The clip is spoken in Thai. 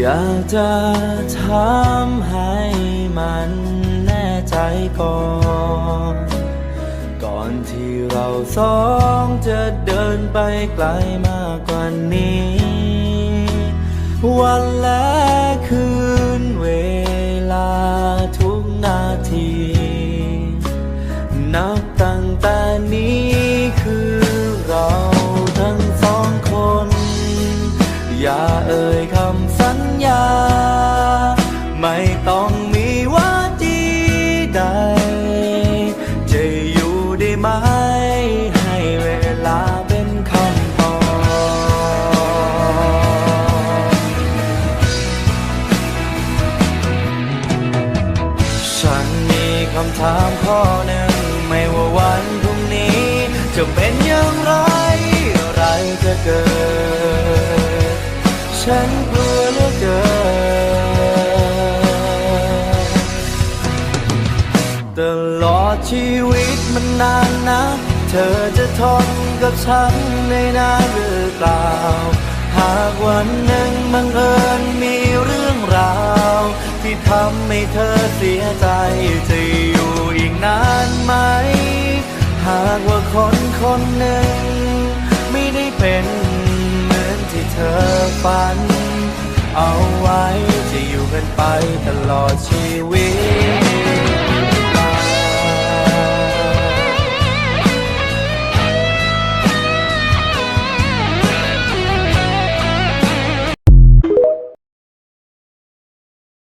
อยากจะถามให้มันแน่ใจก่อน ก่อนที่เราสองจะเดินไปไกลมากกว่านี้ วันแล้ว คำถามข้อหนึ่งไม่ว่าวันพรุ่งนี้ จะเป็นอย่างไร อะไรจะเกิด ฉันกลัวเหลือเกินตลอดชีวิตมันนานนะเธอจะทนกับฉันได้นานหรือเปล่า หากวันหนึ่งบังเอิญมีเรื่องราว ที่ทำให้เธอเสียใจจะ คนคนหนึ่ง ไม่ได้เป็นเหมือนที่เธอฝัน เอาไว้จะอยู่กันไปตลอดชีวิต